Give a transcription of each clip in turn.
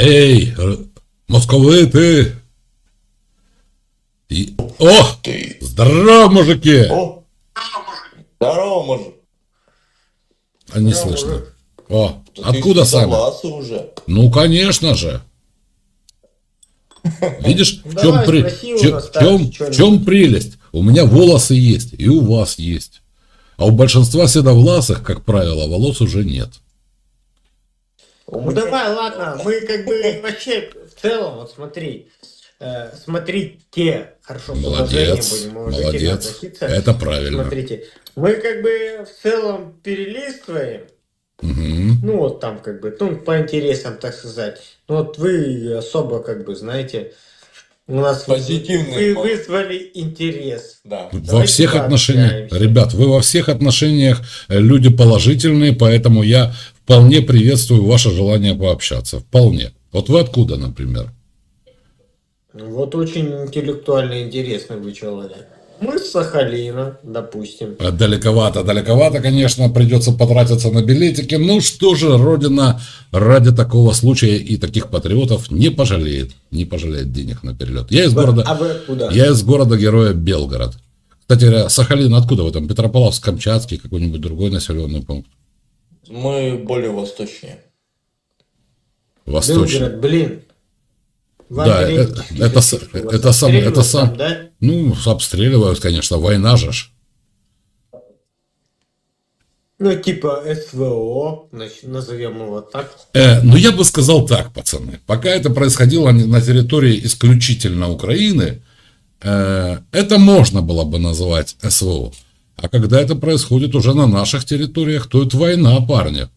Эй, московиты! И- О, Ты. здорово, мужики! О! Здорово, мужик. А не Здорово, слышно. мужик. О, откуда сами? уже. Ну, конечно же. Видишь, в чем, давай, при- в чем- в чем прелесть? У меня волосы есть, и у вас есть. А у большинства седовласых, как правило, волос уже нет. Ну давай, ладно, мы как бы вообще в целом, вот смотри, э, смотрите, хорошо, Молодец, будем молодец. относиться. Это правильно. Смотрите, мы как бы в целом перелистываем, Мгм. ну вот там как бы, ну по интересам, так сказать. Ну вот вы особо как бы, знаете, у нас Позитивный вы вызвали интерес. Да. Во Давайте всех отношениях, ребят, вы во всех отношениях э, люди положительные, поэтому я вполне приветствую ваше желание пообщаться. Вполне. Вот вы откуда, например? Вот очень интеллектуально интересный вы человек. Мы с Сахалина, допустим. Э, Далековато, далековато, конечно, придется потратиться на билетики. Ну что же, Родина ради такого случая и таких патриотов не пожалеет, не пожалеет денег на перелет. Я из города, А вы откуда? я из города героя Белгород. Кстати Сахалин откуда вы там? Петропавловск, Камчатский, какой-нибудь другой населенный пункт? Мы более восточнее. Восточный. Белгород, блин. В Да, это- это это сам- это сам- там, да? Ну, обстреливают, конечно, война же. ж. Ну, типа СВО, значит, назовем его так. Э, ну, я бы сказал так, пацаны. Пока это происходило на территории исключительно Украины, э, это можно было бы называть СВО. А когда это происходит уже на наших территориях, то это война, парни.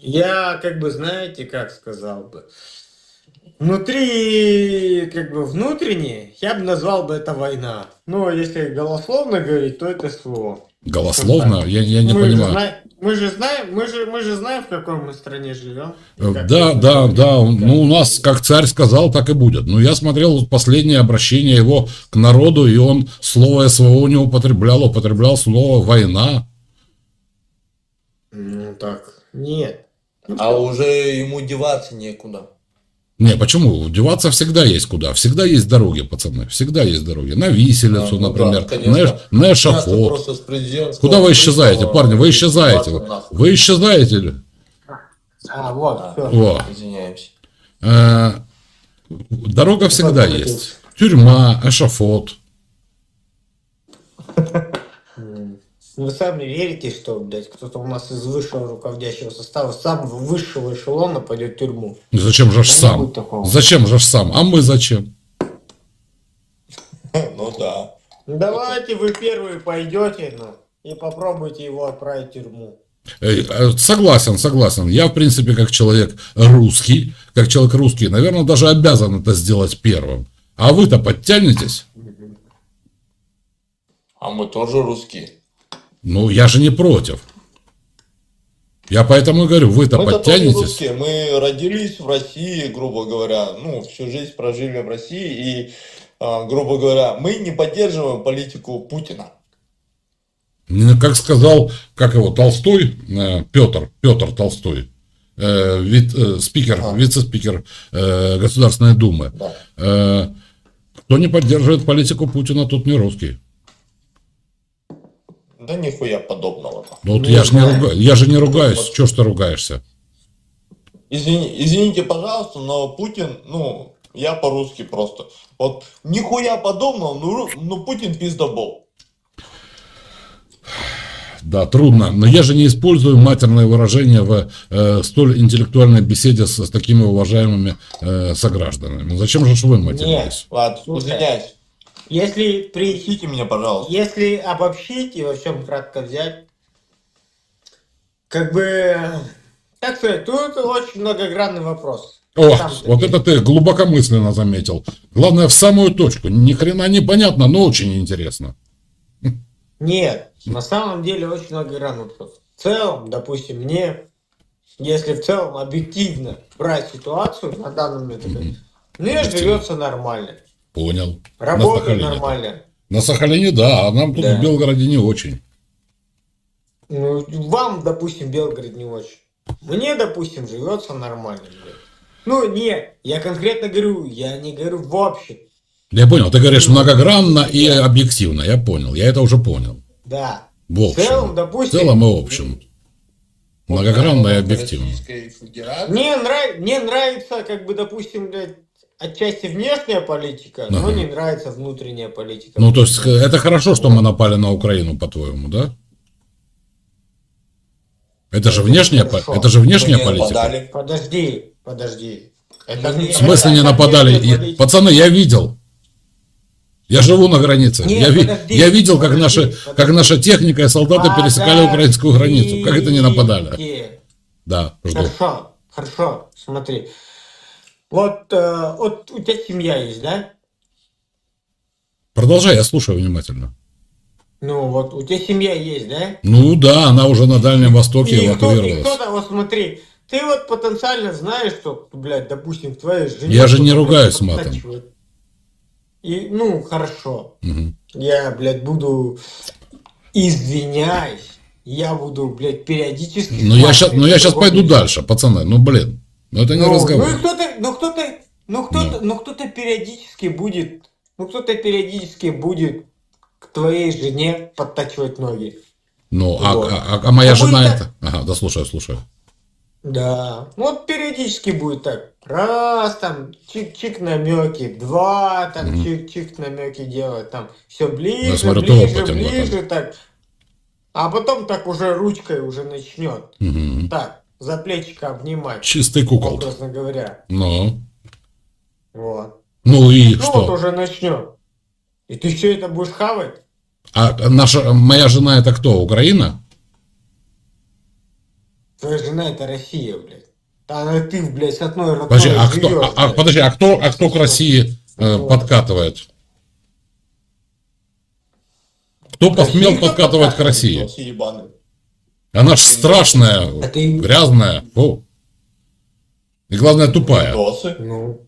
Я, как бы, знаете, как сказал бы, внутри, как бы, внутренне, я бы назвал бы это война. Но если голословно говорить, то это СВО. Голословно, я, я не мы понимаю. Мы же знаем, мы же, мы же знаем, в какой мы стране живем. Э, Да, мы да, живем. да. Ну, у нас, как царь сказал, так и будет. Ну, я смотрел последнее обращение его к народу, и он слово СВО не употреблял, употреблял слово война. Ну так, нет. А уже ему деваться некуда. Не, почему? Деваться всегда есть куда. Всегда есть дороги, пацаны. Всегда есть дороги. На виселицу, А, ну например. да, конечно. на, на эшафот. Куда вы исчезаете, парни? Вы исчезаете. Вы исчезаете. А, вот, А. всё. Во. Извиняемся. Э, Дорога всегда есть. Тюрьма, эшафот. Вы сами верите, что, блядь, кто-то у нас из высшего руководящего состава, с самого высшего эшелона пойдет в тюрьму? Ну, Зачем же ж сам? Зачем же ж сам? А мы зачем? Ну да. Давайте вы первые пойдете, ну, и попробуйте его отправить в тюрьму. Э, э, Согласен, согласен. Я, в принципе, как человек русский, как человек русский, наверное, даже обязан это сделать первым. А вы-то подтянетесь? А мы тоже русские. Ну, я же не против. Я поэтому и говорю, вы-то Мы-то тоже подтянетесь. русские. Мы родились в России, грубо говоря, ну, всю жизнь прожили в России, и, а, грубо говоря, мы не поддерживаем политику Путина. Ну, Как сказал, как его, Толстой, э, Петр, Петр Толстой, э, э, спикер, А. вице-спикер э, Государственной Думы. Да. Э, Кто не поддерживает политику Путина, тот не русский. Да нихуя подобного. Ну, вот Ну, я же не, руга- я же не ругаюсь. Чего ж ты ругаешься? Извини, извините, пожалуйста, но Путин, ну, я по-русски просто. Вот нихуя подобного, ну, ну Путин пиздобол. Да, трудно. Но я же не использую матерные выражения в э, столь интеллектуальной беседе с, с такими уважаемыми э, согражданами. Зачем же ж вы матерились? Ладно, Слушай. извиняюсь. Если при... Простите меня, пожалуйста. Если обобщить и во всем кратко взять, как бы, так сказать, тут очень многогранный вопрос. О, вот это ты глубокомысленно заметил. Главное, в самую точку. Ни хрена не понятно, но очень интересно. Нет, на самом деле очень многогранный вопрос. В целом, допустим, мне, если в целом объективно брать ситуацию на данный момент, Мгм. мне Объективно. живется нормально. Понял. На Работает Сахалине. нормально. На Сахалине, да, а нам тут Да. в Белгороде не очень. Ну, вам, допустим, Белгород не очень. Мне, допустим, живется нормально, блядь. Ну, не, я конкретно говорю, я не говорю в общем. Я понял, ты говоришь многогранно и объективно, я понял, я это уже понял. Да. В В целом, общем, в допустим, целом и в общем. Многогранно и объективно. Мне, нрав... мне нравится, как бы, допустим, блядь, отчасти внешняя политика, но Ага. не нравится внутренняя политика. Ну, то есть, э, это хорошо, что мы напали на Украину, по-твоему, да? Это же внешняя, Хорошо. это же внешняя политика. нападали. Подожди, подожди. Это В не- В смысле не нападали? политика. Пацаны, я видел. Я живу на границе. Нет, я, подожди, я видел, как, подожди, наши, подожди. как наша техника и солдаты пересекали украинскую границу. Как это не нападали? Да, жду. Хорошо, хорошо, смотри. Вот, э, вот у тебя семья есть, да? Продолжай, я слушаю внимательно. Ну, вот у тебя семья есть, да? Ну да, она уже на Дальнем Востоке И, кто, и эвакуировалась. кто-то, вот смотри, ты вот потенциально знаешь, что, блядь, допустим, в твоей жене... Я же не ругаюсь матом. И, ну, хорошо. Мгм. Я, блядь, буду... Извиняюсь. Я буду, блядь, периодически... Ну я сейчас, смотреть ну я сейчас пойду дальше, пацаны. Ну блин, ну это не Ну, разговор. Ну, кто-то, ну, кто-то, ну, кто-то, ну, кто-то периодически будет, ну, кто-то периодически будет к твоей жене подтачивать ноги. Ну, а, Вот. а- а моя А жена это... Ага, да слушаю, слушаю. Да. Ну, Вот периодически будет так. Раз, там, чик-чик намеки, два, там, Мгм. чик-чик намеки делать, там, все ближе, я смотрю, ближе, ближе, так. А потом так уже ручкой уже начнет. Мгм. Так, за плечико обнимать, Чистый кукол. образно говоря. Ну, Вот. ну и Ну что? вот уже начнем. И ты все это будешь хавать? А наша, моя жена это кто? Украина? Твоя жена это Россия, блядь. Да она ты, блядь, с одной родной Подожди, а кто, живёшь, а- а, подожди, а кто, а кто к России э, Вот. подкатывает? Кто посмел подкатывать к России? Она ж страшная, ты... грязная, фу. И главное тупая. Досы. Ну.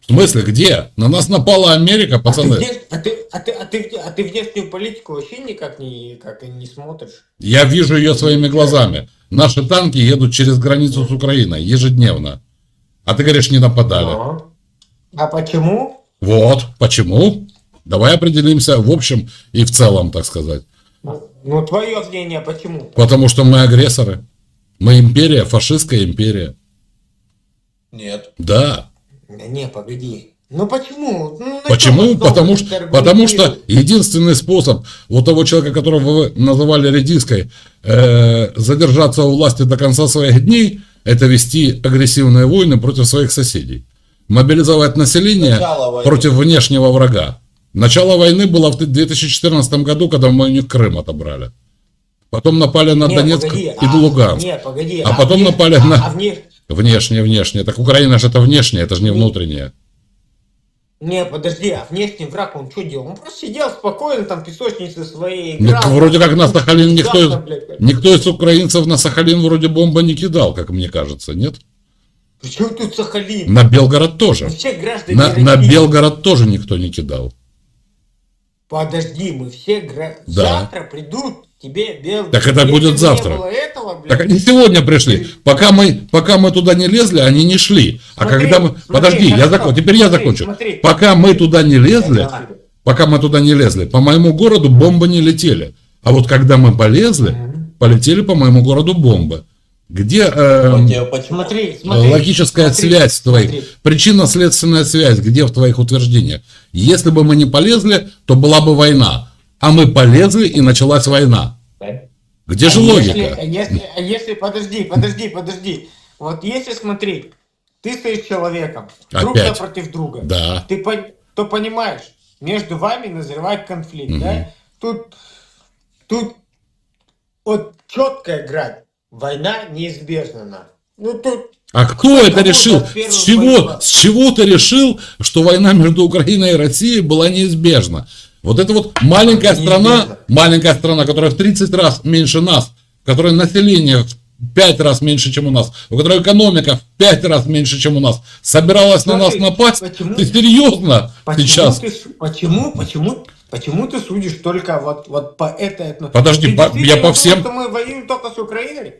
В смысле, где? На нас напала Америка, А ты, пацаны. внеш- а, ты, а, ты, а, ты, а ты внешнюю политику вообще никак не, как и не смотришь? Я вижу ее своими глазами. Наши танки едут через границу с Украиной ежедневно. А ты говоришь, не нападали. Но. А почему? Вот, почему? Давай определимся в общем и в целом, так сказать. Ну, твое мнение, почему? Потому что мы агрессоры. Мы империя, фашистская империя. Нет. Да. Да не, погоди. Ну почему? Ну, Почему? Потому что, потому что единственный способ вот того человека, которого вы называли редиской, э, задержаться у власти до конца своих дней, это вести агрессивные войны против своих соседей. Мобилизовать население против внешнего врага. Начало войны было в 2014 году, когда мы у них Крым отобрали. Потом напали на Не, Донецк погоди, и а, Луганск. Не, погоди. А потом внеш- напали а- на- а внеш- Внешнее, внешнее. Так Украина же это внешнее, это же не Не. внутреннее. Не, подожди, а внешний враг, он что делал? Он просто сидел спокойно, там, в песочнице своей Ну, играл. вроде как на Сахалин Играл никто, из- никто из украинцев на Сахалин вроде бомба не кидал, как мне кажется, нет? Причем тут Сахалин? На Белгород тоже. Мы все граждане На, на. Белгород тоже никто не кидал. Подожди, мы все гра... Да. Завтра придут тебе Белгород. Так это Если будет бы не завтра. было этого, блядь, Так они сегодня пришли. Пока мы, пока мы туда не лезли, они не шли. А Смотри, когда мы... смотри, Подожди, я закон... теперь я смотри, закончу. смотри. Пока мы туда не лезли, Да. пока мы туда не лезли, по моему городу бомбы не летели. А вот когда мы полезли, полетели по моему городу бомбы. Где тебе почему. Смотри, смотри. логическая смотри, связь твоих, причинно-следственная связь, где в твоих утверждениях? Если бы мы не полезли, то была бы война. А мы полезли, и началась война. Где же а логика? Если, а если, а если, подожди, подожди, подожди. Вот если смотри, ты стоишь человеком, друг Опять. напротив друга, Да. ты то понимаешь, между вами назревает конфликт, Мгм. да? Тут, тут вот четкая грань. Война неизбежна. на. Ну тут А кто это решил? С чего, с чего ты решил, что война между Украиной и Россией была неизбежна? Вот это вот маленькая страна, Неизбежно. маленькая страна, которая в 30 раз меньше нас, у которой население в 5 раз меньше, чем у нас, у которой экономика в 5 раз меньше, чем у нас, собиралась на нас Смотри, напасть? почему- Ты серьезно почему сейчас? ты, почему, почему, почему ты судишь только вот, вот по этой... Подожди, ты по- я действительно по всем- что мы воюем только с Украиной?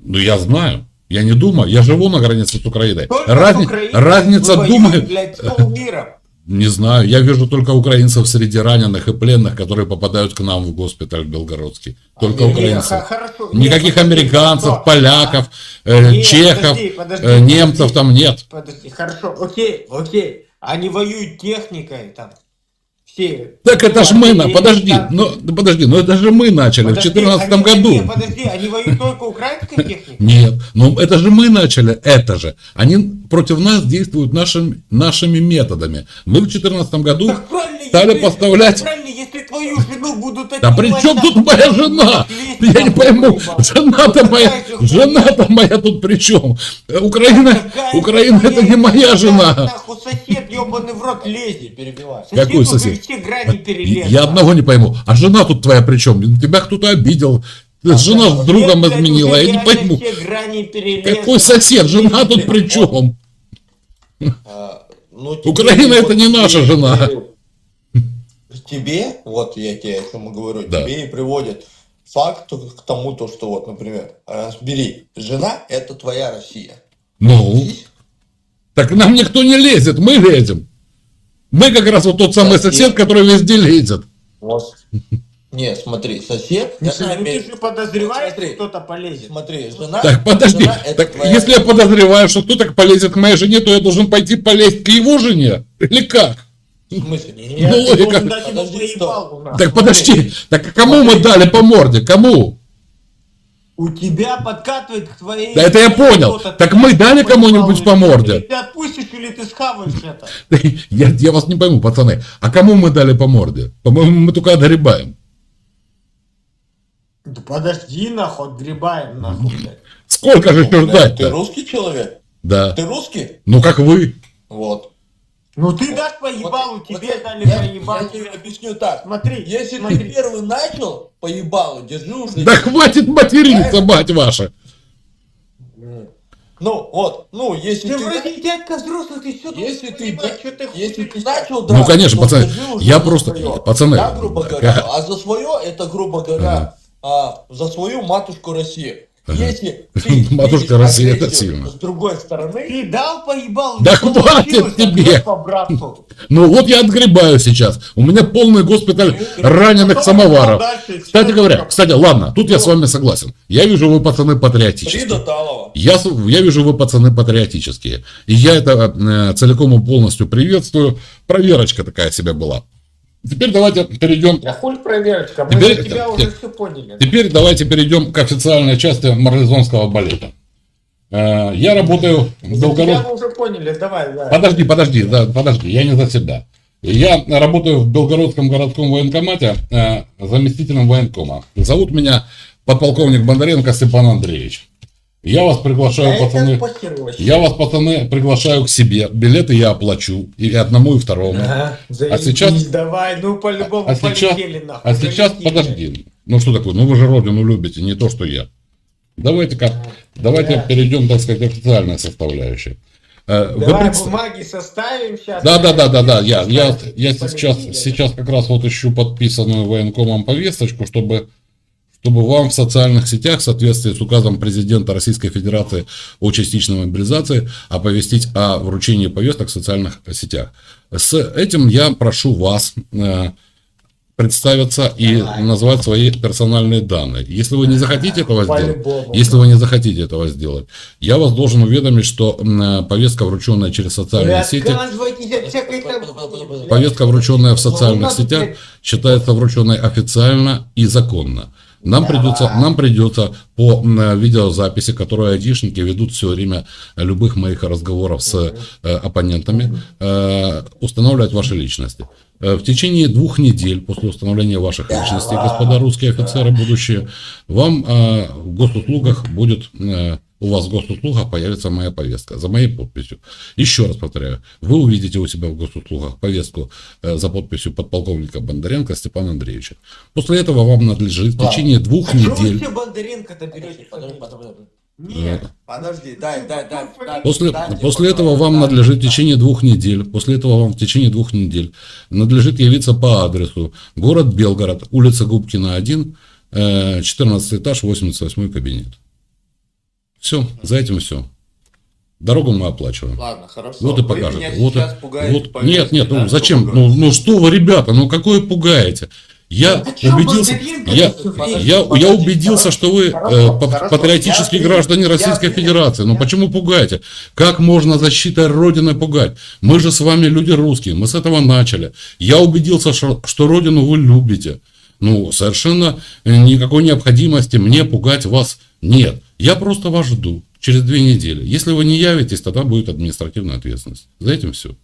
Ну, я знаю. Я не думаю. Я живу на границе с Украиной. Только Разни- с Украиной Разница думает... Не знаю. Я вижу только украинцев среди раненых и пленных, которые попадают к нам в госпиталь Белгородский. Только украинцы. х- хорошо. Никаких Нет, подожди, американцев, хорошо. поляков, э, Нет, чехов, подожди, подожди, э, немцев подожди. там нет. Подожди, хорошо, окей, окей. Они воюют техникой там. Все. Так это ж мы, на- подожди, ну да подожди, ну это же мы начали Подожди, в 2014 они- году. не, подожди, они воюют только украинской техникой? Нет, ну это же мы начали, это же. Они против нас действуют нашим, нашими методами. Мы в 2014 году Так правильно, стали если- поставлять... Правильно, если твою жену будут Да при чем там, тут моя жена? Я не там, пойму, жена-то моя, жена-то моя тут при чем? Украина, Украина это не моя жена. Нахуй сосед ебаный в рот. Сосед Какой уже сосед? все грани перелез. Я одного не пойму. А жена тут твоя при чем? Тебя кто-то обидел. Жена с другом блядь, изменила. Я не пойму. Какой сосед? Жена тут при чем? А, ну, Украина это не наша жена. Тебе, вот я тебе о чем говорю, Да. тебе и приводит факт к тому, то, что вот, например, разбери, жена это твоя Россия. Ну, так нам никто не лезет, мы лезем. Мы как раз вот тот самый Сосед. сосед, который везде лезет. Вот. Не, смотри, сосед, ну ты же подозреваешь, Смотри. что кто-то полезет. Смотри, жена, Так, подожди. жена это Так, твоя если я подозреваю, что кто-то полезет к моей жене, то я должен пойти полезть к его жене? Или как? В смысле? Нет, Ну, ты логика. должен дать ему Подожди. Так подожди. Так кому мы дали по морде? Кому? У тебя подкатывает к твоей... Да это я понял. Так мы дали кому-нибудь по морде? Ты отпустишь, или ты схаваешь это? Я, я вас не пойму, пацаны. А кому мы дали по морде? По-моему, мы только отгребаем. Да подожди, нахуй, отгребаем, нахуй, блядь. Сколько же еще Бля, Ты русский человек? Да. Ты русский? Ну как вы? Вот. Ну ты дашь поебалу, Вот- тебе вот дали я, поебалу. я тебе объясню так. Смотри, Если смотри. ты первый начал поебалу, держи уже. Да хватит материться, мать ваша. Ну, вот, ну, если Ты ты... вроде дядька взрослый, ты все Если ты, понимаешь, что ты если ты начал, Ну, да, конечно, то пацаны, я просто- свое. пацаны, Да, грубо говоря. А за свое, это, грубо говоря, а, за свою матушку Россию. Если ты Матушка сильно. С другой стороны, Ты дал поебалу? Да хватит получилось, тебе. по. Ну вот я отгребаю сейчас. У меня полный госпиталь раненых Потом самоваров. Кстати говоря, кстати, ладно, тут я с вами согласен. Я вижу, вы пацаны три патриотические. Я, я вижу, вы пацаны патриотические. И я это э, целиком и полностью приветствую. Проверочка такая себе была. Теперь давайте перейдем. Да хуй проверочка, мы Теперь- за тебя те- уже все поняли. Теперь давайте перейдем к официальной части марлезонского балета. Э, Я работаю в тебя Белгород. мы уже поняли, давай, да. Подожди, подожди, да, подожди, я не за себя. Я работаю в Белгородском городском военкомате э, заместителем военкома. Зовут меня подполковник Бондаренко Степан Андреевич. Я вас приглашаю, А это пацаны. Я вас, пацаны, приглашаю к себе. Билеты я оплачу. И одному, и второму. Ага, А сейчас- давай, ну по-любому А сейчас, нахуй. а сейчас полетели. подожди. Ну что такое? Ну вы же родину любите, не то, что я. Давайте Да. перейдем, так сказать, к официальной составляющей. Э, вы Давай предс- бумаги составим сейчас. Да, да, да, да, да. Я, я, я сейчас, сейчас как раз вот ищу подписанную военкомом повесточку, чтобы, чтобы вам в социальных сетях в соответствии с указом президента Российской Федерации о частичной мобилизации оповестить о вручении повесток в социальных сетях. С этим я прошу вас э, представиться и назвать свои персональные данные. Если вы не захотите этого сделать, если вы не захотите этого сделать, я вас должен уведомить, что э, повестка, врученная через социальные сети. Повестка, врученная в социальных сетях, считается врученной официально и законно. Нам придется, нам придется по м, видеозаписи, которую айтишники ведут все время любых моих разговоров с э, оппонентами, э, устанавливать ваши личности. Э, В течение двух недель после установления ваших личностей, господа русские офицеры будущие, вам э, в госуслугах будет, э, у вас в госуслугах появится моя повестка за моей подписью. Еще раз повторяю, вы увидите у себя в госуслугах повестку э, за подписью подполковника Бондаренко Степана Андреевича. После этого вам надлежит в течение двух А недель все Бондаренко-то берете? Подожди, подожди, подожди. Нет. Подожди, дай, дай, дай. дай, После, дайте после потом, этого вам дай, надлежит в дай. течение двух недель, после этого вам в течение двух недель надлежит явиться по адресу город Белгород, улица Губкина 1, э, 14 этаж, 88 кабинет. Все, за этим все. Дорогу мы оплачиваем. Ладно, хорошо. Вот и Вы меня Вот, и- сейчас пугаете вот- повесткой, нет, нет, ну да, зачем? что Ну, ну что вы, ребята, ну какое пугаете? Я чё, убедился, я, я, я Подожди, убедился, что вы э, патриотические Я граждане Российской я. Федерации. Ну Я- почему пугаете? Как можно защитой Родины пугать? Мы же с вами люди русские, мы с этого начали. Я убедился, что, что Родину вы любите. Ну, совершенно никакой необходимости мне пугать вас нет. Я просто вас жду через две недели. Если вы не явитесь, тогда будет административная ответственность. За этим все.